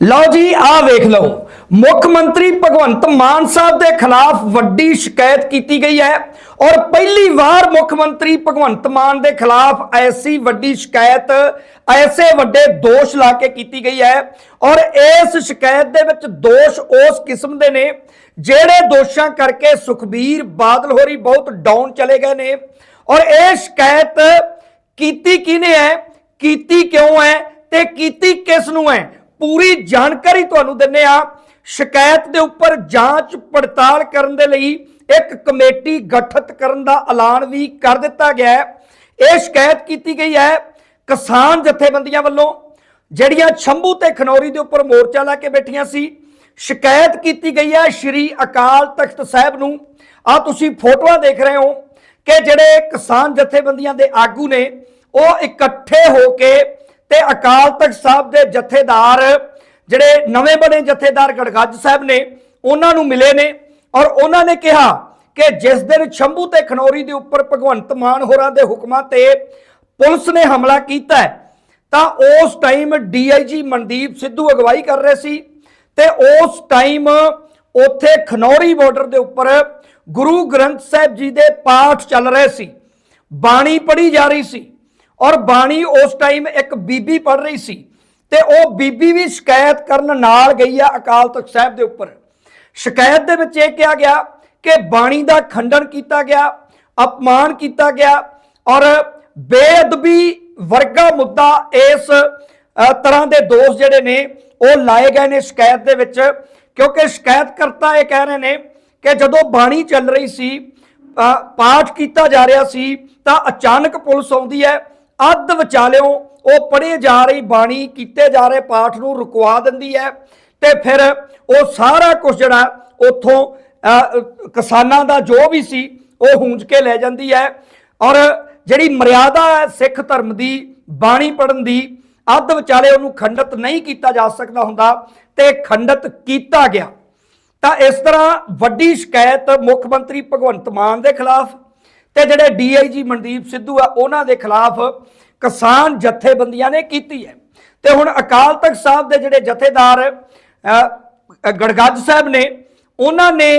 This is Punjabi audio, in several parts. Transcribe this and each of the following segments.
ਲਓ ਜੀ, ਆਹ ਵੇਖ ਲਓ। ਮੁੱਖ ਮੰਤਰੀ ਭਗਵੰਤ ਮਾਨ ਸਾਹਿਬ ਦੇ ਖਿਲਾਫ ਵੱਡੀ ਸ਼ਿਕਾਇਤ ਕੀਤੀ ਗਈ ਹੈ ਔਰ ਪਹਿਲੀ ਵਾਰ ਮੁੱਖ ਮੰਤਰੀ ਭਗਵੰਤ ਮਾਨ ਦੇ ਖਿਲਾਫ ਐਸੀ ਵੱਡੀ ਸ਼ਿਕਾਇਤ, ਐਸੇ ਵੱਡੇ ਦੋਸ਼ ਲਾ ਕੇ ਕੀਤੀ ਗਈ ਹੈ ਔਰ ਇਸ ਸ਼ਿਕਾਇਤ ਦੇ ਵਿੱਚ ਦੋਸ਼ ਉਸ ਕਿਸਮ ਦੇ ਨੇ ਜਿਹੜੇ ਦੋਸ਼ਾਂ ਕਰਕੇ ਸੁਖਬੀਰ ਬਾਦਲ ਹੋਰੀ ਬਹੁਤ ਡਾਊਨ ਚਲੇ ਗਏ ਨੇ ਔਰ ਇਹ ਸ਼ਿਕਾਇਤ ਕੀਤੀ ਕਿਹਨੇ ਹੈ? ਕੀਤੀ ਕਿਉਂ ਹੈ ਤੇ ਕੀਤੀ ਕਿਸ ਨੂੰ ਹੈ? ਪੂਰੀ ਜਾਣਕਾਰੀ ਤੁਹਾਨੂੰ ਦਿੰਨੇ ਆ। ਸ਼ਿਕਾਇਤ ਦੇ ਉੱਪਰ ਜਾਂਚ ਪੜਤਾਲ ਕਰਨ ਦੇ ਲਈ ਇੱਕ ਕਮੇਟੀ ਗਠਿਤ ਕਰਨ ਦਾ ਐਲਾਨ ਵੀ ਕਰ ਦਿੱਤਾ ਗਿਆ ਹੈ। ਇਹ ਸ਼ਿਕਾਇਤ ਕੀਤੀ ਗਈ ਹੈ ਕਿਸਾਨ ਜਥੇਬੰਦੀਆਂ ਵੱਲੋਂ, ਜਿਹੜੀਆਂ ਛੰਭੂ ਤੇ ਖਨੌਰੀ ਦੇ ਉੱਪਰ ਮੋਰਚਾ ਲਾ ਕੇ ਬੈਠੀਆਂ ਸੀ। ਸ਼ਿਕਾਇਤ ਕੀਤੀ ਗਈ ਹੈ ਸ਼੍ਰੀ ਅਕਾਲ ਤਖਤ ਸਾਹਿਬ ਨੂੰ। ਆ ਤੁਸੀਂ ਫੋਟੋਆਂ ਦੇਖ ਰਹੇ ਹੋ ਕਿ ਜਿਹੜੇ ਕਿਸਾਨ ਜਥੇਬੰਦੀਆਂ ਦੇ ਆਗੂ ਨੇ, ਉਹ ਇਕੱਠੇ ਹੋ ਕੇ ਤੇ ਅਕਾਲ ਤਖਤ ਸਾਹਿਬ ਦੇ ਜਥੇਦਾਰ, ਜਿਹੜੇ ਨਵੇਂ ਬਣੇ ਜਥੇਦਾਰ ਗੜਗੱਜ ਸਾਹਿਬ ਨੇ, ਉਹਨਾਂ ਨੂੰ ਮਿਲੇ ਨੇ ਔਰ ਉਹਨਾਂ ਨੇ ਕਿਹਾ ਕਿ ਜਿਸ ਦਿਨ ਸ਼ੰਭੂ ਤੇ ਖਨੌਰੀ ਦੇ ਉੱਪਰ ਭਗਵੰਤ ਮਾਨ ਹੋਰਾਂ ਦੇ ਹੁਕਮਾਂ ਤੇ ਪੁਲਿਸ ਨੇ ਹਮਲਾ ਕੀਤਾ ਤਾਂ ਉਸ ਟਾਈਮ ਡੀਆਈਜੀ ਮਨਦੀਪ ਸਿੱਧੂ ਅਗਵਾਈ ਕਰ ਰਹੇ ਸੀ ਤੇ ਉਸ ਟਾਈਮ ਉੱਥੇ ਖਨੌਰੀ ਬਾਰਡਰ ਦੇ ਉੱਪਰ ਗੁਰੂ ਗ੍ਰੰਥ ਸਾਹਿਬ ਜੀ ਦੇ ਪਾਠ ਚੱਲ ਰਹੇ ਸੀ, ਬਾਣੀ ਪੜ੍ਹੀ ਜਾ ਰਹੀ ਸੀ। ਔਰ ਬਾਣੀ ਉਸ ਟਾਈਮ ਇੱਕ ਬੀਬੀ ਪੜ੍ਹ ਰਹੀ ਸੀ ਤੇ ਉਹ ਬੀਬੀ ਵੀ ਸ਼ਿਕਾਇਤ ਕਰਨ ਨਾਲ ਗਈ ਆ ਅਕਾਲ ਤਖਤ ਸਾਹਿਬ ਦੇ ਉੱਪਰ। ਸ਼ਿਕਾਇਤ ਦੇ ਵਿੱਚ ਇਹ ਕਿਹਾ ਗਿਆ ਕਿ ਬਾਣੀ ਦਾ ਖੰਡਨ ਕੀਤਾ ਗਿਆ, ਅਪਮਾਨ ਕੀਤਾ ਗਿਆ ਔਰ ਬੇਅਦਬੀ ਵਰਗਾ ਮੁੱਦਾ ਇਸ ਤਰ੍ਹਾਂ ਦੇ ਦੋਸ਼ ਜਿਹੜੇ ਨੇ ਉਹ ਲਾਏ ਗਏ ਨੇ ਸ਼ਿਕਾਇਤ ਦੇ ਵਿੱਚ। ਕਿਉਂਕਿ ਸ਼ਿਕਾਇਤਕਰਤਾ ਇਹ ਕਹਿ ਰਹੇ ਨੇ ਕਿ ਜਦੋਂ ਬਾਣੀ ਚੱਲ ਰਹੀ ਸੀ ਪਾਠ ਕੀਤਾ ਜਾ ਰਿਹਾ ਸੀ ਤਾਂ ਅਚਾਨਕ ਪੁਲਿਸ ਆਉਂਦੀ ਹੈ ਅੱਧ ਵਿਚਾਲਿਓਂ ਉਹ ਪੜ੍ਹੇ ਜਾ ਰਹੀ ਬਾਣੀ, ਕੀਤੇ ਜਾ ਰਹੇ ਪਾਠ ਨੂੰ ਰੁਕਵਾ ਦਿੰਦੀ ਹੈ ਤੇ ਫਿਰ ਉਹ ਸਾਰਾ ਕੁਝ ਜਿਹੜਾ ਉੱਥੋਂ ਕਿਸਾਨਾਂ ਦਾ ਜੋ ਵੀ ਸੀ, ਉਹ ਹੂੰਜ ਕੇ ਲੈ ਜਾਂਦੀ ਹੈ ਔਰ ਜਿਹੜੀ ਮਰਿਆਦਾ ਹੈ ਸਿੱਖ ਧਰਮ ਦੀ, ਬਾਣੀ ਪੜਨ ਦੀ, ਅੱਧ ਵਿਚਾਲੇ ਉਹਨੂੰ ਖੰਡਿਤ ਨਹੀਂ ਕੀਤਾ ਜਾ ਸਕਦਾ ਹੁੰਦਾ ਤੇ ਖੰਡਿਤ ਕੀਤਾ ਗਿਆ। ਤਾਂ ਇਸ ਤਰ੍ਹਾਂ ਵੱਡੀ ਸ਼ਿਕਾਇਤ ਮੁੱਖ ਮੰਤਰੀ ਭਗਵੰਤ ਮਾਨ ਦੇ ਖਿਲਾਫ ਤੇ ਜਿਹੜੇ ਡੀਆਈਜੀ ਮਨਦੀਪ ਸਿੱਧੂ ਆ, ਉਹਨਾਂ ਦੇ ਖਿਲਾਫ ਕਿਸਾਨ ਜਥੇਬੰਦੀਆਂ ਨੇ ਕੀਤੀ ਹੈ। ਤੇ ਹੁਣ ਅਕਾਲ ਤਖਤ ਸਾਹਿਬ ਦੇ ਜਿਹੜੇ ਜਥੇਦਾਰ ਗੜਗੱਜ ਸਾਹਿਬ ਨੇ, ਉਹਨਾਂ ਨੇ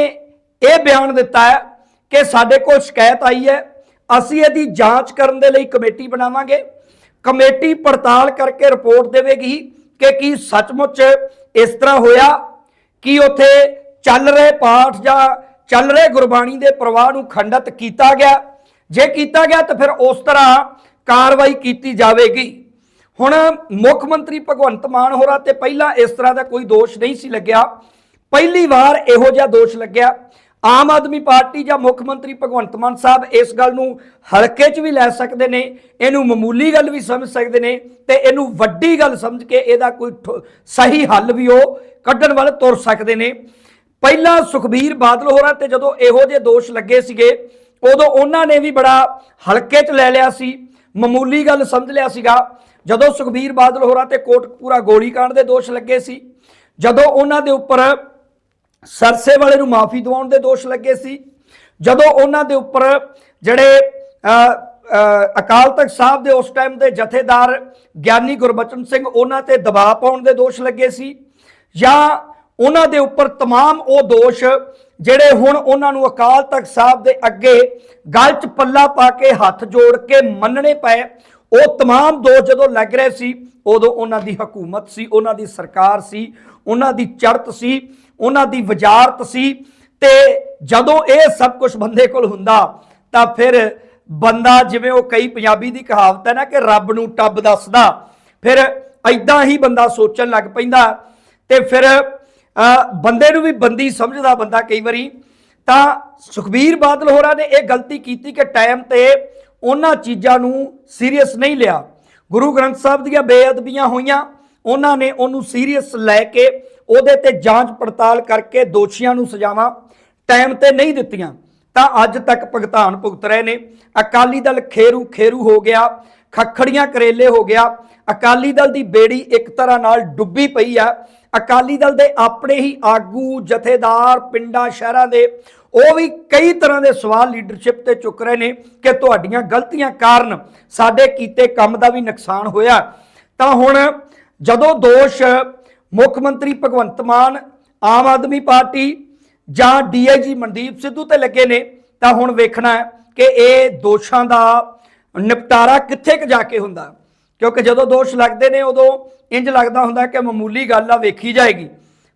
ਇਹ ਬਿਆਨ ਦਿੱਤਾ ਹੈ ਕਿ ਸਾਡੇ ਕੋਲ ਸ਼ਿਕਾਇਤ ਆਈ ਹੈ, ਅਸੀਂ ਇਹਦੀ ਜਾਂਚ ਕਰਨ ਦੇ ਲਈ ਕਮੇਟੀ ਬਣਾਵਾਂਗੇ। ਕਮੇਟੀ ਪੜਤਾਲ ਕਰਕੇ ਰਿਪੋਰਟ ਦੇਵੇਗੀ ਕਿ ਕੀ ਸੱਚਮੁੱਚ ਇਸ ਤਰ੍ਹਾਂ ਹੋਇਆ, ਕੀ ਉੱਥੇ ਚੱਲ ਰਹੇ ਪਾਠ ਜਾਂ ਚੱਲ ਰਹੇ ਗੁਰਬਾਣੀ ਦੇ ਪ੍ਰਵਾਹ ਨੂੰ ਖੰਡਿਤ ਕੀਤਾ ਗਿਆ। ਜੇ ਕੀਤਾ ਗਿਆ ਤਾਂ ਫਿਰ ਉਸ ਤਰ੍ਹਾਂ ਕਾਰਵਾਈ ਕੀਤੀ ਜਾਵੇਗੀ। ਹੁਣ ਮੁੱਖ ਮੰਤਰੀ ਭਗਵੰਤ ਮਾਨ ਹੋਰਾਂ ਤੇ ਪਹਿਲਾਂ ਇਸ ਤਰ੍ਹਾਂ ਦਾ ਕੋਈ ਦੋਸ਼ ਨਹੀਂ ਸੀ ਲੱਗਿਆ। ਪਹਿਲੀ ਵਾਰ ਇਹੋ ਜਿਹਾ ਦੋਸ਼ ਲੱਗਿਆ। ਆਮ ਆਦਮੀ ਪਾਰਟੀ ਜਾਂ ਮੁੱਖ ਮੰਤਰੀ ਭਗਵੰਤ ਮਾਨ ਸਾਹਿਬ ਇਸ ਗੱਲ ਨੂੰ ਹਲਕੇ 'ਚ ਵੀ ਲੈ ਸਕਦੇ ਨੇ, ਇਹਨੂੰ ਮਾਮੂਲੀ ਗੱਲ ਵੀ ਸਮਝ ਸਕਦੇ ਨੇ ਤੇ ਇਹਨੂੰ ਵੱਡੀ ਗੱਲ ਸਮਝ ਕੇ ਇਹਦਾ ਕੋਈ ਠੋ- ਸਹੀ ਹੱਲ ਵੀ ਉਹ ਕੱਢਣ ਵੱਲ ਤੁਰ ਸਕਦੇ ਨੇ। ਪਹਿਲਾਂ ਸੁਖਬੀਰ ਬਾਦਲ ਹੋਰਾਂ ਤੇ ਜਦੋਂ ਇਹੋ ਜਿਹੇ ਦੋਸ਼ ਲੱਗੇ ਸੀਗੇ, ਉਦੋਂ ਉਹਨਾਂ ਨੇ ਵੀ ਬੜਾ ਹਲਕੇ 'ਚ ਲੈ ਲਿਆ ਸੀ, ਮਾਮੂਲੀ ਗੱਲ ਸਮਝ ਲਿਆ ਸੀਗਾ। ਜਦੋਂ ਸੁਖਬੀਰ ਬਾਦਲ ਹੋਰਾਂ ਤੇ ਕੋਟਕਪੂਰਾ ਗੋਲੀकांड ਦੇ ਦੋਸ਼ ਲੱਗੇ ਸੀ, ਜਦੋਂ ਉਹਨਾਂ ਦੇ ਉੱਪਰ ਸਰਸੇ ਵਾਲੇ ਨੂੰ ਮਾਫੀ ਦਿਵਾਉਣ ਦੇ ਦੋਸ਼ ਲੱਗੇ ਸੀ, ਜਦੋਂ ਉਹਨਾਂ ਦੇ ਉੱਪਰ ਜਿਹੜੇ ਅਕਾਲ ਤਖਤ ਸਾਹਿਬ ਦੇ ਉਸ ਟਾਈਮ ਦੇ ਜਥੇਦਾਰ ਗਿਆਨੀ ਗੁਰਬਚਨ ਸਿੰਘ ਉਹਨਾਂ ਤੇ ਦਬਾਅ ਪਾਉਣ ਦੇ ਦੋਸ਼ ਲੱਗੇ ਸੀ, ਜਾਂ ਉਹਨਾਂ ਦੇ ਉੱਪਰ तमाम ਉਹ ਦੋਸ਼ ਜਿਹੜੇ ਹੁਣ ਉਹਨਾਂ ਨੂੰ ਅਕਾਲ ਤਖਤ ਸਾਹਿਬ ਦੇ ਅੱਗੇ ਗਲ 'ਚ ਪੱਲਾ ਪਾ ਕੇ ਹੱਥ ਜੋੜ ਕੇ ਮੰਨਣੇ ਪਏ ਉਹ तमाम ਦੋਸ਼ ਜਦੋਂ ਲੱਗ ਰਹੇ ਸੀ ਉਦੋਂ ਉਹਨਾਂ ਦੀ ਹਕੂਮਤ ਸੀ ਉਹਨਾਂ ਦੀ ਸਰਕਾਰ ਸੀ ਉਹਨਾਂ ਦੀ ਚੜਤ ਸੀ ਉਹਨਾਂ ਦੀ ਵਜ਼ਾਰਤ ਸੀ ਤੇ ਜਦੋਂ ਇਹ ਸਭ ਕੁਝ ਬੰਦੇ ਕੋਲ ਹੁੰਦਾ ਤਾਂ ਫਿਰ ਬੰਦਾ ਜਿਵੇਂ ਉਹ ਕਈ ਪੰਜਾਬੀ ਦੀ ਕਹਾਵਤ ਹੈ ਨਾ ਕਿ ਰੱਬ ਨੂੰ ਟੱਬ ਦੱਸਦਾ ਫਿਰ ਐਦਾਂ ਹੀ ਬੰਦਾ ਸੋਚਣ ਲੱਗ ਪੈਂਦਾ ਤੇ ਫਿਰ ਅ, ਬੰਦੇ ਨੂੰ ਵੀ ਬੰਦੀ ਸਮਝਦਾ ਬੰਦਾ ਕਈ ਵਾਰੀ। ਤਾਂ ਸੁਖਬੀਰ ਬਾਦਲ ਹੋਰਾਂ ਨੇ ਇਹ ਗਲਤੀ ਕੀਤੀ ਕਿ ਟਾਈਮ ਤੇ ਉਹਨਾਂ ਚੀਜ਼ਾਂ ਨੂੰ ਸੀਰੀਅਸ ਨਹੀਂ ਲਿਆ। ਗੁਰੂ ਗ੍ਰੰਥ ਸਾਹਿਬ ਦੀਆਂ ਬੇਅਦਬੀਆਂ ਹੋਈਆਂ, ਉਹਨਾਂ ਨੇ ਉਹਨੂੰ ਸੀਰੀਅਸ ਲੈ ਕੇ ਉਹਦੇ ਤੇ ਜਾਂਚ ਪੜਤਾਲ ਕਰਕੇ ਦੋਸ਼ੀਆਂ ਨੂੰ ਸਜ਼ਾਵਾਂ ਟਾਈਮ ਤੇ ਨਹੀਂ ਦਿੱਤੀਆਂ। ਤਾਂ ਅੱਜ ਤੱਕ ਭੁਗਤਾਨ ਭੁਗਤ ਰਹੇ ਨੇ। ਅਕਾਲੀ ਦਲ ਖੇਰੂ ਖੇਰੂ ਹੋ ਗਿਆ। ਖੱਖੜੀਆਂ ਕਰੇਲੇ ਹੋ ਗਿਆ। ਅਕਾਲੀ ਦਲ ਦੀ ਬੇੜੀ ਇੱਕ ਤਰ੍ਹਾਂ ਨਾਲ ਡੁੱਬੀ ਪਈ ਆ। ਅਕਾਲੀ ਦਲ ਦੇ ਆਪਣੇ ਹੀ ਆਗੂ, ਜਥੇਦਾਰ, ਪਿੰਡਾਂ, ਸ਼ਹਿਰਾਂ ਦੇ ਉਹ ਵੀ ਕਈ ਤਰ੍ਹਾਂ ਦੇ ਸਵਾਲ ਲੀਡਰਸ਼ਿਪ ਤੇ ਚੁੱਕ ਰਹੇ ਨੇ ਕਿ ਤੁਹਾਡੀਆਂ ਗਲਤੀਆਂ ਕਾਰਨ ਸਾਡੇ ਕੀਤੇ ਕੰਮ ਦਾ ਵੀ ਨੁਕਸਾਨ ਹੋਇਆ। ਤਾਂ ਹੁਣ ਜਦੋਂ ਦੋਸ਼ ਮੁੱਖ ਮੰਤਰੀ ਭਗਵੰਤ ਮਾਨ, ਆਮ ਆਦਮੀ ਪਾਰਟੀ ਜਾਂ ਡੀਆਈਜੀ ਮਨਦੀਪ ਸਿੱਧੂ ਤੇ ਲੱਗੇ ਨੇ, ਤਾਂ ਹੁਣ ਵੇਖਣਾ ਹੈ ਕਿ ਇਹ ਦੋਸ਼ਾਂ ਦਾ ਨਿਪਟਾਰਾ ਕਿੱਥੇ ਕੁ ਜਾ ਕੇ ਹੁੰਦਾ? ਕਿਉਂਕਿ ਜਦੋਂ ਦੋਸ਼ ਲੱਗਦੇ ਨੇ, ਉਦੋਂ ਇੰਜ ਲੱਗਦਾ ਹੁੰਦਾ ਕਿ ਮਾਮੂਲੀ ਗੱਲ ਆ, ਵੇਖੀ ਜਾਏਗੀ।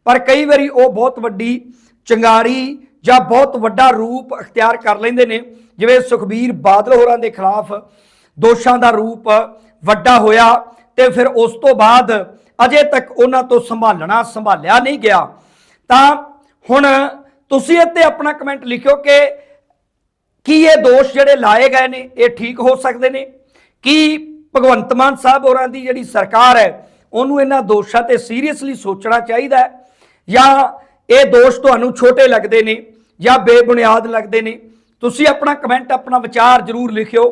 ਪਰ ਕਈ ਵਾਰੀ ਉਹ ਬਹੁਤ ਵੱਡੀ ਚੰਗਾਰੀ ਜਾਂ ਬਹੁਤ ਵੱਡਾ ਰੂਪ ਅਖਤਿਆਰ ਕਰ ਲੈਂਦੇ ਨੇ। ਜਿਵੇਂ ਸੁਖਬੀਰ ਬਾਦਲ ਹੋਰਾਂ ਦੇ ਖਿਲਾਫ ਦੋਸ਼ਾਂ ਦਾ ਰੂਪ ਵੱਡਾ ਹੋਇਆ ਤੇ ਫਿਰ ਉਸ ਤੋਂ ਬਾਅਦ ਅਜੇ ਤੱਕ ਉਹਨਾਂ ਤੋਂ ਸੰਭਾਲਣਾ ਸੰਭਾਲਿਆ ਨਹੀਂ ਗਿਆ। ਤਾਂ ਹੁਣ ਤੁਸੀਂ ਇੱਥੇ ਆਪਣਾ ਕਮੈਂਟ ਲਿਖਿਓ ਕਿ ਕੀ ਇਹ ਦੋਸ਼ ਜਿਹੜੇ ਲਾਏ ਗਏ ਨੇ, ਇਹ ਠੀਕ ਹੋ ਸਕਦੇ ਨੇ? ਕੀ ਭਗਵੰਤ ਮਾਨ ਸਾਹਿਬ ਹੋਰਾਂ ਦੀ ਜਿਹੜੀ ਸਰਕਾਰ ਹੈ, ਉਹਨੂੰ ਇਹਨਾਂ ਦੋਸ਼ਾਂ ਤੇ ਸੀਰੀਅਸਲੀ ਸੋਚਣਾ ਚਾਹੀਦਾ ਹੈ? ਜਾਂ ਇਹ ਦੋਸ਼ ਤੁਹਾਨੂੰ ਛੋਟੇ ਲੱਗਦੇ ਨੇ, ਜਾਂ ਬੇਬੁਨਿਆਦ ਲੱਗਦੇ ਨੇ? ਤੁਸੀਂ ਆਪਣਾ ਕਮੈਂਟ, ਆਪਣਾ ਵਿਚਾਰ ਜ਼ਰੂਰ ਲਿਖਿਓ।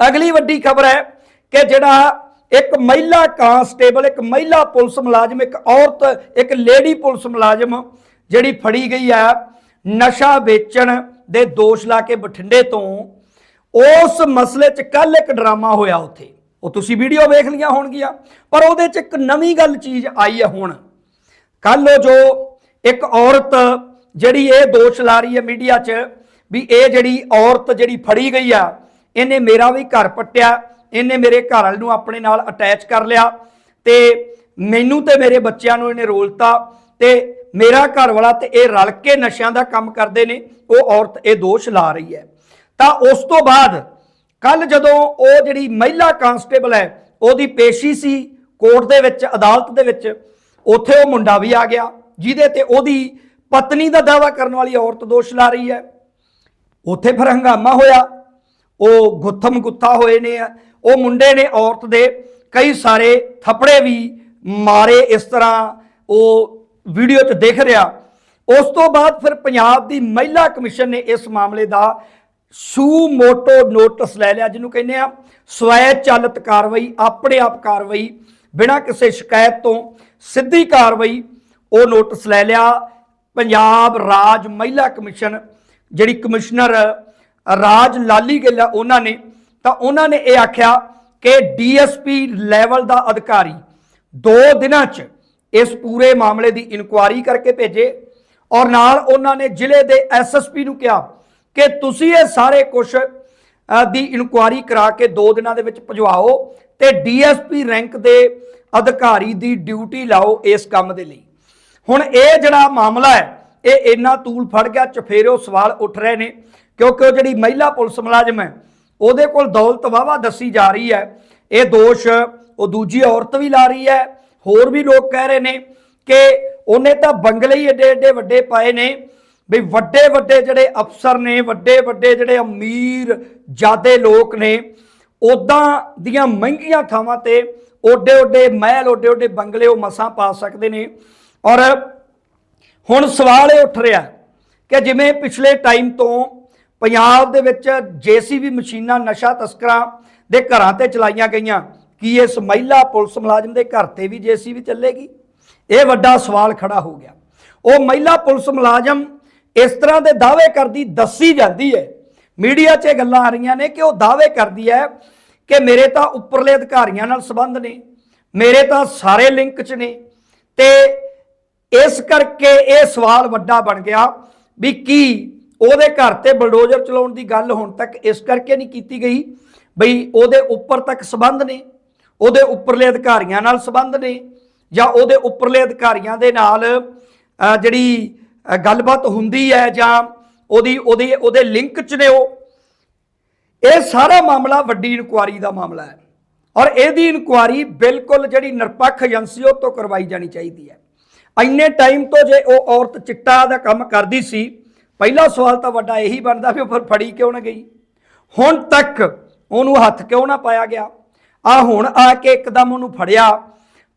ਅਗਲੀ ਵੱਡੀ ਖਬਰ ਹੈ ਕਿ ਜਿਹੜਾ ਇੱਕ ਮਹਿਲਾ ਕਾਂਸਟੇਬਲ, ਇੱਕ ਮਹਿਲਾ ਪੁਲਿਸ ਮੁਲਾਜ਼ਮ, ਇੱਕ ਔਰਤ, ਇੱਕ ਲੇਡੀ ਪੁਲਿਸ ਮੁਲਾਜ਼ਮ ਜਿਹੜੀ ਫੜੀ ਗਈ ਹੈ, ਨਸ਼ਾ ਵੇਚਣ ਦੇ ਦੋਸ਼ ਲਾ ਕੇ ਬਠਿੰਡੇ ਤੋਂ ਉਸ ਮਸਲੇ 'ਚ ਕੱਲ ਇੱਕ ਡਰਾਮਾ ਹੋਇਆ ਉੱਥੇ। ਉਹ ਤੁਸੀਂ ਵੀਡੀਓ ਵੇਖ ਲਈਆਂ ਹੋਣਗੀਆਂ, ਪਰ ਉਹਦੇ 'ਚ ਇੱਕ ਨਵੀਂ ਗੱਲ ਚੀਜ਼ ਆਈ ਹੈ ਹੁਣ। ਕੱਲ ਉਹ ਜੋ ਇੱਕ ਔਰਤ ਜਿਹੜੀ ਇਹ ਦੋਸ਼ ਲਾ ਰਹੀ ਹੈ ਮੀਡੀਆ 'ਚ ਵੀ ਇਹ ਜਿਹੜੀ ਔਰਤ ਜਿਹੜੀ ਫੜੀ ਗਈ ਆ, ਇਹਨੇ ਮੇਰਾ ਵੀ ਘਰ ਪੱਟਿਆ, ਇਹਨੇ ਮੇਰੇ ਘਰ ਵਾਲੇ ਨੂੰ ਆਪਣੇ ਨਾਲ ਅਟੈਚ ਕਰ ਲਿਆ ਤੇ ਮੈਨੂੰ ਤੇ ਮੇਰੇ ਬੱਚਿਆਂ ਨੂੰ ਇਹਨੇ ਰੋਲਤਾ ਤੇ ਮੇਰਾ ਘਰ ਵਾਲਾ ਤੇ ਇਹ ਰਲ ਕੇ ਨਸ਼ਿਆਂ ਦਾ ਕੰਮ ਕਰਦੇ ਨੇ, ਉਹ ਔਰਤ ਇਹ ਦੋਸ਼ ਲਾ ਰਹੀ ਹੈ। ਤਾਂ ਉਸ ਤੋਂ ਬਾਅਦ ਕੱਲ ਜਦੋਂ ਉਹ ਜਿਹੜੀ ਮਹਿਲਾ ਕਾਂਸਟੇਬਲ ਹੈ, ਉਹਦੀ ਪੇਸ਼ੀ ਸੀ ਕੋਰਟ ਦੇ ਵਿੱਚ, ਅਦਾਲਤ ਦੇ ਵਿੱਚ, ਉੱਥੇ ਉਹ ਮੁੰਡਾ ਵੀ ਆ ਗਿਆ, ਜਿਹਦੇ ਤੇ ਉਹਦੀ ਪਤਨੀ ਦਾ ਦਾਵਾ ਕਰਨ ਵਾਲੀ ਔਰਤ ਦੋਸ਼ ਲਾ ਰਹੀ ਹੈ। ਉੱਥੇ ਫਿਰ ਹੰਗਾਮਾ ਹੋਇਆ, ਉਹ ਗੁੱਥਮ ਗੁੱਥਾ ਹੋਏ ਨੇ, ਉਹ ਮੁੰਡੇ ਨੇ ਔਰਤ ਦੇ ਕਈ ਸਾਰੇ ਥੱਪੜੇ ਵੀ ਮਾਰੇ ਇਸ ਤਰ੍ਹਾਂ, ਉਹ ਵੀਡੀਓ 'ਚ ਦੇਖ ਰਿਹਾ। ਉਸ ਤੋਂ ਬਾਅਦ ਫਿਰ ਪੰਜਾਬ ਦੀ ਮਹਿਲਾ ਕਮਿਸ਼ਨ ਨੇ ਇਸ ਮਾਮਲੇ ਦਾ ਸੂ ਮੋਟੋ ਨੋਟਿਸ ਲੈ ਲਿਆ, ਜਿਹਨੂੰ ਕਹਿੰਦੇ ਆ ਸਵੈ ਚਾਲਿਤ ਕਾਰਵਾਈ, ਆਪਣੇ ਆਪ ਕਾਰਵਾਈ, ਬਿਨਾਂ ਕਿਸੇ ਸ਼ਿਕਾਇਤ ਤੋਂ ਸਿੱਧੀ ਕਾਰਵਾਈ, ਉਹ ਨੋਟਿਸ ਲੈ ਲਿਆ। ਪੰਜਾਬ ਰਾਜ ਮਹਿਲਾ ਕਮਿਸ਼ਨ, ਜਿਹੜੀ ਕਮਿਸ਼ਨਰ ਰਾਜ ਲਾਲੀ ਗਿੱਲ ਉਹਨਾਂ ਨੇ, ਤਾਂ ਉਹਨਾਂ ਨੇ ਇਹ ਆਖਿਆ ਕਿ ਡੀਐਸਪੀ ਲੈਵਲ ਦਾ ਅਧਿਕਾਰੀ 2 ਦਿਨਾਂ 'ਚ ਇਸ ਪੂਰੇ ਮਾਮਲੇ ਦੀ ਇਨਕੁਆਇਰੀ ਕਰਕੇ ਭੇਜੇ ਔਰ ਨਾਲ ਉਹਨਾਂ ਨੇ ਜ਼ਿਲ੍ਹੇ ਦੇ ਐਸਐਸਪੀ ਨੂੰ ਕਿਹਾ ਕਿ ਤੁਸੀਂ ਇਹ ਸਾਰੇ ਕੁਝ ਦੀ ਇਨਕੁਆਇਰੀ ਕਰਾ ਕੇ 2 ਦਿਨਾਂ ਦੇ ਵਿੱਚ ਭਜਵਾਓ ਤੇ ਡੀਐਸਪੀ ਰੈਂਕ ਦੇ ਅਧਿਕਾਰੀ ਦੀ ਡਿਊਟੀ ਲਾਓ ਇਸ ਕੰਮ ਦੇ ਲਈ। ਹੁਣ ਇਹ ਜਿਹੜਾ ਮਾਮਲਾ ਹੈ, ਇਹ ਇੰਨਾ ਤੂਲ ਫੜ ਗਿਆ, ਚਫੇਰਿਓ ਸਵਾਲ ਉੱਠ ਰਹੇ ਨੇ ਕਿਉਂਕਿ ਉਹ ਜਿਹੜੀ ਮਹਿਲਾ ਪੁਲਿਸ ਮੁਲਾਜ਼ਮ ਹੈ, ਉਹਦੇ ਕੋਲ ਦੌਲਤ ਵਾਵਾ ਦੱਸੀ ਜਾ ਰਹੀ ਹੈ। ਇਹ ਦੋਸ਼, ਉਹ ਦੂਜੀ ਔਰਤ ਵੀ ਲਾ ਰਹੀ ਹੈ ਹੋਰ ਵੀ ਲੋਕ ਕਹਿ ਰਹੇ ਨੇ ਕਿ ਉਹਨੇ ਤਾਂ ਬੰਗਲੇ ਹੀ ਏਡੇ ਏਡੇ ਵੱਡੇ ਪਾਏ ਨੇ ਵੀ ਵੱਡੇ ਵੱਡੇ ਜਿਹੜੇ ਅਫਸਰ ਨੇ, ਵੱਡੇ ਵੱਡੇ ਜਿਹੜੇ ਅਮੀਰ ਜਾਦੇ ਲੋਕ ਨੇ ਉਦਾਂ ਦੀਆਂ ਮਹਿੰਗੀਆਂ ਥਾਵਾਂ ਤੇ ਓਡੇ ਓਡੇ ਮਹਿਲ, ਓਡੇ ਓਡੇ ਬੰਗਲੇ ਉਹ ਮਸਾਂ ਪਾ ਸਕਦੇ ਨੇ। ਔਰ ਹੁਣ ਸਵਾਲ ਇਹ ਉੱਠ ਰਿਹਾ ਕਿ ਜਿਵੇਂ ਪਿਛਲੇ ਟਾਈਮ ਤੋਂ ਪੰਜਾਬ ਦੇ ਵਿੱਚ ਜੀਸੀਬੀ ਮਸ਼ੀਨਾਂ, ਨਸ਼ਾ ਤਸਕਰਾਂ ਦੇ ਘਰਾਂ ਤੇ ਚਲਾਈਆਂ ਗਈਆਂ ਕੀ ਇਸ ਮਹਿਲਾ ਪੁਲਿਸ ਮੁਲਾਜ਼ਮ ਦੇ ਘਰ ਤੇ ਵੀ ਜੀਸੀਬੀ ਚੱਲੇਗੀ? ਇਹ ਵੱਡਾ ਸਵਾਲ ਖੜਾ ਹੋ ਗਿਆ। ਉਹ ਮਹਿਲਾ ਪੁਲਿਸ ਮੁਲਾਜ਼ਮ ਇਸ ਤਰ੍ਹਾਂ ਦੇ ਦਾਅਵੇ ਕਰਦੀ ਦੱਸੀ ਜਾਂਦੀ ਹੈ। ਮੀਡੀਆ 'ਚ ਇਹ ਗੱਲਾਂ ਆ ਰਹੀਆਂ ਨੇ ਕਿ ਉਹ ਦਾਅਵੇ ਕਰਦੀ ਹੈ ਕਿ ਮੇਰੇ ਤਾਂ ਉੱਪਰਲੇ ਅਧਿਕਾਰੀਆਂ ਨਾਲ ਸੰਬੰਧ ਨੇ, ਮੇਰੇ ਤਾਂ ਸਾਰੇ ਲਿੰਕ 'ਚ ਨੇ ਤੇ ਇਸ ਕਰਕੇ ਇਹ ਸਵਾਲ ਵੱਡਾ ਬਣ ਗਿਆ ਵੀ ਕੀ ਉਹਦੇ ਘਰ ਤੇ ਬਲਡੋਜ਼ਰ ਚਲਾਉਣ ਦੀ ਗੱਲ ਹੁਣ ਤੱਕ ਇਸ ਕਰਕੇ ਨਹੀਂ ਕੀਤੀ ਗਈ? ਬਈ ਉਹਦੇ ਉੱਪਰ ਤੱਕ ਸੰਬੰਧ ਨੇ। ਉਹਦੇ ਉੱਪਰਲੇ ਅਧਿਕਾਰੀਆਂ ਨਾਲ ਸੰਬੰਧ ਨੇ ਜਾਂ ਉਹਦੇ ਉੱਪਰਲੇ ਅਧਿਕਾਰੀਆਂ ਦੇ ਨਾਲ ਜਿਹੜੀ ਗੱਲਬਾਤ ਹੁੰਦੀ ਹੈ ਜਾਂ ਉਹਦੀ, ਉਹਦੇ ਉਹਦੇ ਲਿੰਕ 'ਚ ਨੇ ਉਹ। ਇਹ ਸਾਰਾ ਮਾਮਲਾ ਵੱਡੀ ਇਨਕੁਆਰੀ ਦਾ ਮਾਮਲਾ ਹੈ। ਔਰ ਇਹਦੀ ਇਨਕੁਆਰੀ ਬਿਲਕੁਲ ਜਿਹੜੀ ਨਿਰਪੱਖ ਏਜੰਸੀ ਉਹ ਤੋਂ ਕਰਵਾਈ ਜਾਣੀ ਚਾਹੀਦੀ ਹੈ। ਇੰਨੇ ਟਾਈਮ ਤੋਂ ਜੇ ਉਹ ਔਰਤ ਚਿੱਟਾ ਦਾ ਕੰਮ ਕਰਦੀ ਸੀ, ਪਹਿਲਾ ਸਵਾਲ ਤਾਂ ਵੱਡਾ ਇਹੀ ਬਣਦਾ ਵੀ ਉਹ ਫਿਰ ਫੜੀ ਕਿਉਂ ਨਾ ਗਈ? ਹੁਣ ਤੱਕ ਉਹਨੂੰ ਹੱਥ ਕਿਉਂ ਨਾ ਪਾਇਆ ਗਿਆ? ਆ ਹੁਣ ਆ ਕੇ ਇੱਕਦਮ ਉਹਨੂੰ ਫੜਿਆ।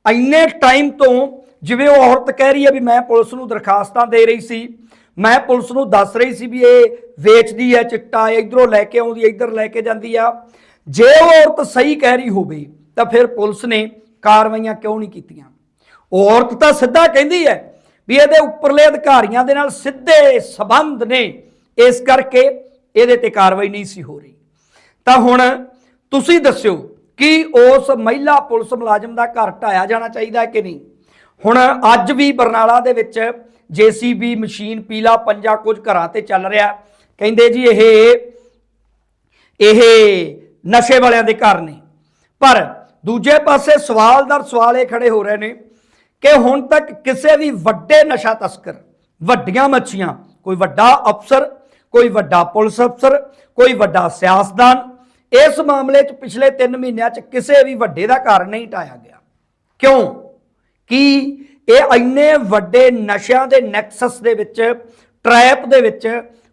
ਇੰਨੇ ਟਾਈਮ ਤੋਂ ਜਿਵੇਂ ਉਹ ਔਰਤ ਕਹਿ ਰਹੀ ਹੈ ਵੀ ਮੈਂ ਪੁਲਿਸ ਨੂੰ ਦਰਖਾਸਤਾਂ ਦੇ ਰਹੀ ਸੀ, ਮੈਂ ਪੁਲਿਸ ਨੂੰ ਦੱਸ ਰਹੀ ਸੀ ਵੀ ਇਹ ਵੇਚਦੀ ਹੈ ਚਿੱਟਾ ਇਧਰੋਂ ਲੈ ਕੇ ਆਉਂਦੀ ਹੈ, ਇੱਧਰ ਲੈ ਕੇ ਜਾਂਦੀ ਆ। ਜੇ ਉਹ ਔਰਤ ਸਹੀ ਕਹਿ ਰਹੀ ਹੋਵੇ, ਤਾਂ ਫਿਰ ਪੁਲਿਸ ਨੇ ਕਾਰਵਾਈਆਂ ਕਿਉਂ ਨਹੀਂ ਕੀਤੀਆਂ? ਔਰਤ ਤਾਂ ਸਿੱਧਾ ਕਹਿੰਦੀ ਹੈ ਵੀ ਇਹਦੇ ਉੱਪਰਲੇ ਅਧਿਕਾਰੀਆਂ ਦੇ ਨਾਲ ਸਿੱਧੇ ਸਬੰਧ ਨੇ। ਇਸ ਕਰਕੇ ਇਹਦੇ ਤੇ ਕਾਰਵਾਈ ਨਹੀਂ ਸੀ ਹੋ ਰਹੀ। ਤਾਂ ਹੁਣ ਤੁਸੀਂ ਦੱਸਿਓ ਕਿ ਉਸ ਮਹਿਲਾ ਪੁਲਿਸ ਮੁਲਾਜ਼ਮ ਦਾ ਘਰ ਢਾਇਆ ਜਾਣਾ ਚਾਹੀਦਾ ਹੈ ਕਿ ਨਹੀਂ? ਹੁਣ ਅੱਜ ਵੀ ਬਰਨਾਲਾ ਦੇ ਵਿੱਚ ਜੀਸੀਬੀ ਮਸ਼ੀਨ ਪੀਲਾ ਪੰਜਾ ਕੁਝ ਘਰਾਂ ਤੇ ਚੱਲ ਰਿਹਾ ਕਹਿੰਦੇ ਜੀ ਇਹ ਇਹ ਨਸ਼ੇ ਵਾਲਿਆਂ ਦੇ ਘਰ ਨੇ। ਪਰ ਦੂਜੇ ਪਾਸੇ ਸਵਾਲ ਦਰ ਸਵਾਲ ਇਹ ਖੜੇ ਹੋ ਰਹੇ ਨੇ ਕਿ ਹੁਣ ਤੱਕ ਕਿਸੇ ਵੀ ਵੱਡੇ ਨਸ਼ਾ ਤਸਕਰ, ਵੱਡੀਆਂ ਮੱਛੀਆਂ, ਕੋਈ ਵੱਡਾ ਅਫਸਰ, ਕੋਈ ਵੱਡਾ ਪੁਲਿਸ ਅਫਸਰ, ਕੋਈ ਵੱਡਾ ਸਿਆਸਤਦਾਨ ਇਸ ਮਾਮਲੇ 'ਚ ਪਿਛਲੇ 3 ਮਹੀਨਿਆਂ 'ਚ ਕਿਸੇ ਵੀ ਵੱਡੇ ਦਾ ਘਰ ਨਹੀਂ ਢਾਇਆ ਗਿਆ। ਕਿਉਂ? ਕਿ ਇਹ ਇੰਨੇ ਵੱਡੇ ਨਸ਼ਿਆਂ ਦੇ ਨੈਕਸਸ ਦੇ ਵਿੱਚ, ਟ੍ਰੈਪ ਦੇ ਵਿੱਚ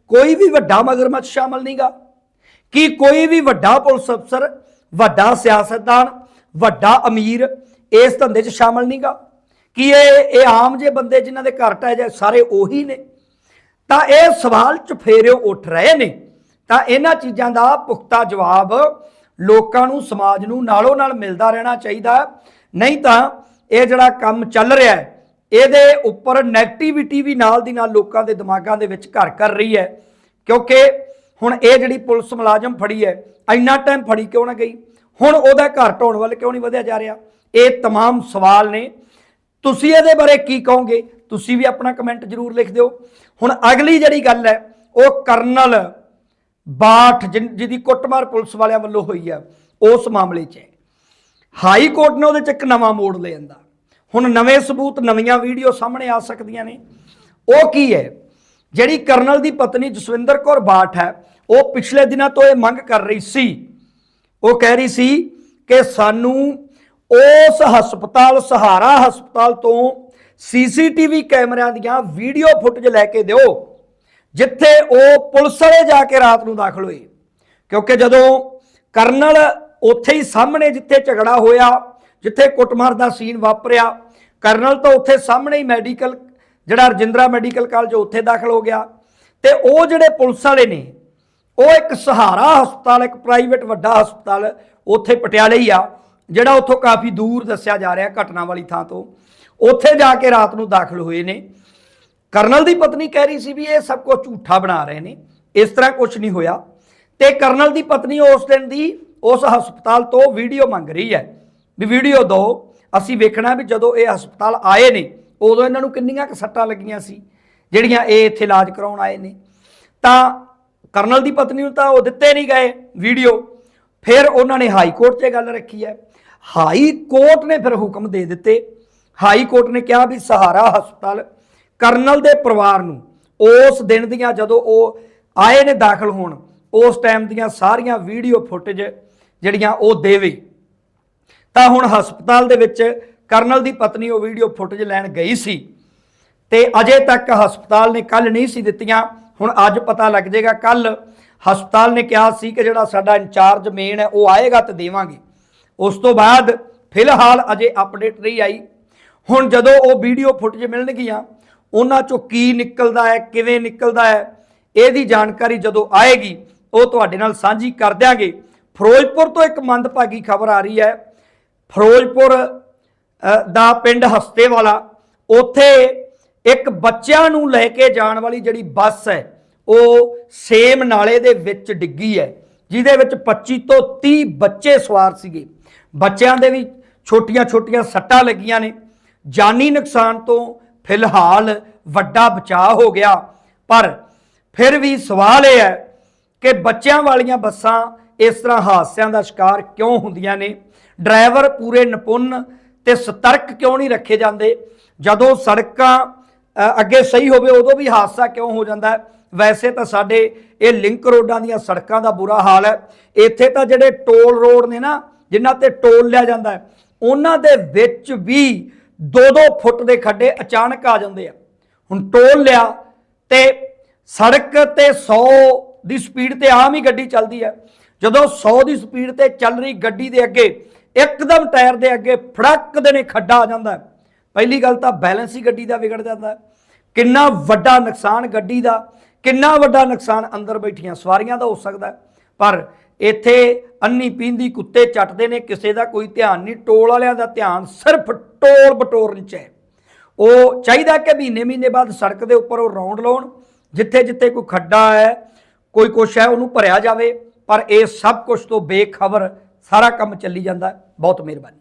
ਕੋਈ ਵੀ ਵੱਡਾ ਮਗਰਮੱਛ ਸ਼ਾਮਲ ਨਹੀਂਗਾ? ਕਿ ਕੋਈ ਵੀ ਵੱਡਾ ਪੁਲਿਸ ਅਫਸਰ, ਵੱਡਾ ਸਿਆਸਤਦਾਨ, ਵੱਡਾ ਅਮੀਰ ਇਸ ਧੰਦੇ 'ਚ ਸ਼ਾਮਲ ਨਹੀਂਗਾ? ਕਿ ਇਹ ਇਹ ਆਮ ਜੇ ਬੰਦੇ ਜਿਨ੍ਹਾਂ ਦੇ ਘਰ ਟਾਏ ਜਾਏ ਸਾਰੇ ਉਹੀ ਨੇ? ਤਾਂ ਇਹ ਸਵਾਲ ਚੁਫੇਰਿਓ ਉੱਠ ਰਹੇ ਨੇ। ਤਾਂ ਇਹਨਾਂ ਚੀਜ਼ਾਂ ਦਾ ਪੁਖਤਾ ਜਵਾਬ ਲੋਕਾਂ ਨੂੰ ਸਮਾਜ ਨੂੰ ਨਾਲੋਂ ਨਾਲ ਮਿਲਦਾ ਰਹਿਣਾ ਚਾਹੀਦਾ ਹੈ। ਨਹੀਂ ਤਾਂ ਇਹ ਜਿਹੜਾ ਕੰਮ ਚੱਲ ਰਿਹਾ ਹੈ ਇਹਦੇ ਉੱਪਰ ਨੈਗੇਟਿਵਿਟੀ ਵੀ ਨਾਲ ਦੀ ਨਾਲ ਲੋਕਾਂ ਦੇ ਦਿਮਾਗਾਂ ਦੇ ਵਿੱਚ ਘਰ ਕਰ ਰਹੀ ਹੈ ਕਿਉਂਕਿ ਹੁਣ ਇਹ ਜਿਹੜੀ ਪੁਲਿਸ ਮੁਲਾਜ਼ਮ ਫੜੀ ਹੈ ਇੰਨਾ ਟਾਈਮ ਫੜੀ ਕਿਉਂ ਨਾ ਗਈ ਹੁਣ ਉਹਦਾ ਘਰ ਢਾਉਣ ਵੱਲ ਕਿਉਂ ਨਹੀਂ ਵਧਿਆ ਜਾ ਰਿਹਾ ਇਹ तमाम ਸਵਾਲ ਨੇ ਤੁਸੀਂ ਇਹਦੇ ਬਾਰੇ ਕੀ ਕਹੋਗੇ ਤੁਸੀਂ ਵੀ ਆਪਣਾ ਕਮੈਂਟ ਜ਼ਰੂਰ ਲਿਖ ਦਿਓ ਹੁਣ ਅਗਲੀ ਜਿਹੜੀ ਗੱਲ ਹੈ ਉਹ ਕਰਨਲ ਬਾਠ ਜਿਨ- ਜਿਹਦੀ ਕੁੱਟਮਾਰ ਪੁਲਿਸ ਵਾਲਿਆਂ ਵੱਲੋਂ ਹੋਈ ਹੈ ਉਸ ਮਾਮਲੇ 'ਚ। ਹੈ ਹਾਈ ਕੋਰਟ ਨੇ ਉਹਦੇ 'ਚ ਇੱਕ ਨਵਾਂ ਮੋੜ ਲੈ ਜਾਂਦਾ। ਹੁਣ ਨਵੇਂ ਸਬੂਤ, ਨਵੀਆਂ ਵੀਡੀਓ ਸਾਹਮਣੇ ਆ ਸਕਦੀਆਂ ਨੇ। ਉਹ ਕੀ ਹੈ? ਜਿਹੜੀ ਕਰਨਲ ਦੀ ਪਤਨੀ ਜਸਵਿੰਦਰ ਕੌਰ ਬਾਠ ਹੈ, ਉਹ ਪਿਛਲੇ ਦਿਨਾਂ ਤੋਂ ਇਹ ਮੰਗ ਕਰ ਰਹੀ ਸੀ। ਉਹ ਕਹਿ ਰਹੀ ਸੀ ਕਿ ਸਾਨੂੰ ਉਸ ਹਸਪਤਾਲ, ਸਹਾਰਾ ਹਸਪਤਾਲ ਤੋਂ ਸੀਸੀਟੀਵੀ ਕੈਮਰਿਆਂ ਦੀਆਂ ਵੀਡੀਓ ਫੁਟੇਜ ਲੈ ਕੇ ਦਿਓ। ਜਿੱਥੇ ਉਹ ਪੁਲਿਸ ਵਾਲੇ ਜਾ ਕੇ ਰਾਤ ਨੂੰ ਦਾਖਲ ਹੋਏ। ਕਿਉਂਕਿ ਜਦੋਂ ਕਰਨਲ ਉੱਥੇ ਹੀ ਸਾਹਮਣੇ ਜਿੱਥੇ ਝਗੜਾ ਹੋਇਆ, ਜਿੱਥੇ ਕੁੱਟਮਾਰ ਦਾ ਸੀਨ ਵਾਪਰਿਆ, ਕਰਨਲ ਤਾਂ ਉੱਥੇ ਸਾਹਮਣੇ ਹੀ ਮੈਡੀਕਲ, ਜਿਹੜਾ ਰਜਿੰਦਰਾ ਮੈਡੀਕਲ ਕਾਲਜ ਉੱਥੇ ਦਾਖਲ ਹੋ ਗਿਆ। ਤੇ ਉਹ ਜਿਹੜੇ ਪੁਲਿਸ ਵਾਲੇ ਨੇ, ਉਹ ਇੱਕ ਸਹਾਰਾ ਹਸਪਤਾਲ, ਇੱਕ ਪ੍ਰਾਈਵੇਟ ਵੱਡਾ ਹਸਪਤਾਲ ਉੱਥੇ ਪਟਿਆਲੇ ਹੀ ਆ, ਜਿਹੜਾ ਉੱਥੋਂ ਕਾਫੀ ਦੂਰ ਦੱਸਿਆ ਜਾ ਰਿਹਾ ਘਟਨਾ ਵਾਲੀ ਥਾਂ ਤੋਂ। ਉੱਥੇ ਜਾ ਕੇ ਰਾਤ ਨੂੰ ਦਾਖਲ ਹੋਏ ਨੇ। ਕਰਨਲ ਦੀ ਪਤਨੀ ਕਹਿ ਰਹੀ ਸੀ ਵੀ ਇਹ ਸਭ ਕੁਝ ਝੂਠਾ ਬਣਾ ਰਹੇ ਨੇ, ਇਸ ਤਰ੍ਹਾਂ ਕੁਝ ਨਹੀਂ ਹੋਇਆ। ਤੇ ਕਰਨਲ ਦੀ ਪਤਨੀ ਉਸ ਦਿਨ ਦੀ ਉਸ ਹਸਪਤਾਲ ਤੋਂ ਵੀਡੀਓ ਮੰਗ ਰਹੀ ਹੈ ਵੀ ਵੀਡੀਓ ਦਿਓ ਅਸੀਂ ਵੇਖਣਾ ਵੀ ਜਦੋਂ ਇਹ ਹਸਪਤਾਲ ਆਏ ਨੇ, ਉਦੋਂ ਇਹਨਾਂ ਨੂੰ ਕਿੰਨੀਆਂ ਕੁ ਸੱਟਾਂ ਲੱਗੀਆਂ ਸੀ, ਜਿਹੜੀਆਂ ਇਹ ਇੱਥੇ ਇਲਾਜ ਕਰਾਉਣ ਆਏ ਨੇ। ਤਾਂ ਕਰਨਲ ਦੀ ਪਤਨੀ ਨੂੰ ਤਾਂ ਉਹ ਦਿੱਤੇ ਨਹੀਂ ਗਏ ਵੀਡੀਓ, ਫਿਰ ਉਹਨਾਂ ਨੇ ਹਾਈ ਕੋਰਟ 'ਚ ਗੱਲ ਰੱਖੀ ਹੈ। ਹਾਈ ਕੋਰਟ ਨੇ ਫਿਰ ਹੁਕਮ ਦੇ ਦਿੱਤੇ। ਹਾਈ ਕੋਰਟ ਨੇ ਕਿਹਾ ਵੀ ਸਹਾਰਾ ਹਸਪਤਾਲ ਕਰਨਲ ਦੇ ਪਰਿਵਾਰ ਨੂੰ, ਉਸ ਦਿਨ ਦੀਆਂ ਜਦੋਂ ਉਹ ਆਏ ਨੇ ਦਾਖਲ ਹੋਣ, ਉਸ ਟਾਈਮ ਦੀਆਂ ਸਾਰੀਆਂ ਵੀਡੀਓ ਫੁਟੇਜ ਜਿਹੜੀਆਂ ਉਹ ਦੇਵੇ। ਤਾਂ ਹੁਣ ਹਸਪਤਾਲ ਦੇ ਵਿੱਚ ਕਰਨਲ ਦੀ ਪਤਨੀ ਉਹ ਵੀਡੀਓ ਫੁਟੇਜ ਲੈਣ ਗਈ ਸੀ। ਤੇ ਅਜੇ ਤੱਕ ਹਸਪਤਾਲ ਨੇ ਕੱਲ ਨਹੀਂ ਸੀ ਦਿੱਤੀਆਂ, ਹੁਣ ਅੱਜ ਪਤਾ ਲੱਗ ਜਾਏਗਾ ਕੱਲ ਹਸਪਤਾਲ ਨੇ ਕਿਹਾ ਸੀ ਕਿ ਜਿਹੜਾ ਸਾਡਾ ਇੰਚਾਰਜ ਮੇਨ ਹੈ, ਉਹ ਆਏਗਾ ਤੇ ਦੇਵਾਂਗੇ। ਉਸ ਤੋਂ ਬਾਅਦ ਫਿਲਹਾਲ ਅਜੇ ਅਪਡੇਟ ਨਹੀਂ ਆਈ। ਹੁਣ ਜਦੋਂ ਉਹ ਵੀਡੀਓ ਫੁਟੇਜ ਮਿਲਣਗੀਆਂ ਉਹਨਾਂ ਚੋਂ ਕੀ ਨਿਕਲਦਾ ਹੈ, ਕਿਵੇਂ ਨਿਕਲਦਾ ਹੈ, ਇਹਦੀ ਜਾਣਕਾਰੀ ਜਦੋਂ ਆਏਗੀ, ਉਹ ਤੁਹਾਡੇ ਨਾਲ ਸਾਂਝੀ ਕਰ ਦਿਆਂਗੇ। ਫਿਰੋਜ਼ਪੁਰ ਤੋਂ ਇੱਕ ਮੰਦਭਾਗੀ ਖਬਰ ਆ ਰਹੀ ਹੈ। ਫਿਰੋਜ਼ਪੁਰ ਦਾ ਪਿੰਡ ਹਸਤੇ ਵਾਲਾ ਉੱਥੇ ਇੱਕ ਬੱਚਿਆਂ ਨੂੰ ਲੈ ਕੇ ਜਾਣ ਵਾਲੀ ਜਿਹੜੀ ਬੱਸ ਹੈ, ਉਹ ਸੇਮ ਨਾਲੇ ਦੇ ਵਿੱਚ ਡਿੱਗੀ ਹੈ, ਜਿਹਦੇ ਵਿੱਚ 25 ਤੋਂ 30 ਬੱਚੇ ਸਵਾਰ ਸੀਗੇ। ਬੱਚਿਆਂ ਦੇ ਵੀ ਛੋਟੀਆਂ-ਛੋਟੀਆਂ ਸੱਟਾਂ ਲੱਗੀਆਂ ਨੇ। ਜਾਨੀ ਨੁਕਸਾਨ ਤੋਂ ਫਿਲਹਾਲ ਵੱਡਾ ਬਚਾਅ ਹੋ ਗਿਆ। ਪਰ ਫਿਰ ਵੀ ਸਵਾਲ ਇਹ ਹੈ ਕਿ ਬੱਚਿਆਂ ਵਾਲੀਆਂ ਬੱਸਾਂ ਇਸ ਤਰ੍ਹਾਂ ਹਾਦਸਿਆਂ ਦਾ ਸ਼ਿਕਾਰ ਕਿਉਂ ਹੁੰਦੀਆਂ ਨੇ? ਡਰਾਈਵਰ ਪੂਰੇ ਨਿਪੁੰਨ ਤੇ ਸਤਰਕ ਕਿਉਂ ਨਹੀਂ ਰੱਖੇ ਜਾਂਦੇ? ਜਦੋਂ ਸੜਕਾਂ ਅੱਗੇ ਸਹੀ ਹੋਵੇ ਉਦੋਂ ਵੀ ਹਾਦਸਾ ਕਿਉਂ ਹੋ ਜਾਂਦਾ ਵੈਸੇ ਤਾਂ ਸਾਡੇ ਇਹ ਲਿੰਕ ਰੋਡਾਂ ਦੀਆਂ ਸੜਕਾਂ ਦਾ ਬੁਰਾ ਹਾਲ ਹੈ। ਇੱਥੇ ਤਾਂ ਜਿਹੜੇ ਟੋਲ ਰੋਡ ਨੇ ਨਾ, ਜਿਨ੍ਹਾਂ ਤੇ ਟੋਲ ਲਿਆ ਜਾਂਦਾ ਉਹਨਾਂ ਦੇ ਵਿੱਚ ਵੀ 2-2 ਫੁੱਟ ਦੇ ਖੱਡੇ ਅਚਾਨਕ ਆ ਜਾਂਦੇ ਆ। ਹੁਣ ਟੋਲ ਲਿਆ ਤੇ ਸੜਕ ਤੇ 100 ਦੀ ਸਪੀਡ ਤੇ ਆਮ ਹੀ ਗੱਡੀ ਚੱਲਦੀ ਹੈ ਜਦੋਂ 100 ਦੀ ਸਪੀਡ ਤੇ ਚੱਲ ਰਹੀ ਗੱਡੀ ਦੇ ਅੱਗੇ ਇੱਕਦਮ ਟਾਇਰ ਦੇ ਅੱਗੇ ਫੜਕ ਦੇ ਨੇ ਖੱਡਾ ਆ ਜਾਂਦਾ। ਪਹਿਲੀ ਗੱਲ ਤਾਂ ਬੈਲੈਂਸ ਹੀ ਗੱਡੀ ਦਾ ਵਿਗੜ ਜਾਂਦਾ। ਕਿੰਨਾ ਵੱਡਾ ਨੁਕਸਾਨ ਗੱਡੀ ਦਾ, ਕਿੰਨਾ ਵੱਡਾ ਨੁਕਸਾਨ ਅੰਦਰ ਬੈਠੀਆਂ। ਸਵਾਰੀਆਂ ਦਾ ਹੋ ਸਕਦਾ ਪਰ ਇੱਥੇ ਅੰਨੀ ਪੀਂਦੀ ਕੁੱਤੇ ਚੱਟਦੇ ਨੇ, ਕਿਸੇ ਦਾ ਕੋਈ ਧਿਆਨ ਨਹੀਂ, ਟੋਲ ਵਾਲਿਆਂ ਦਾ ਧਿਆਨ ਸਿਰਫ ਟੋਲ ਬਟੋਰਨ 'ਚ ਹੈ ਉਹ ਚਾਹੀਦਾ ਕਿ ਮਹੀਨੇ ਮਹੀਨੇ ਬਾਅਦ ਸੜਕ ਦੇ ਉੱਪਰ ਉਹ ਰੌਂਡ ਲਾਉਣ, ਜਿੱਥੇ ਜਿੱਥੇ ਕੋਈ ਖੱਡਾ ਹੈ, ਕੋਈ ਕੁਛ ਹੈ, ਉਹਨੂੰ ਭਰਿਆ ਜਾਵੇ। ਪਰ ਇਹ ਸਭ ਕੁਝ ਤੋਂ ਬੇਖਬਰ ਸਾਰਾ ਕੰਮ ਚੱਲੀ ਜਾਂਦਾ। ਬਹੁਤ ਮਿਹਰਬਾਨੀ।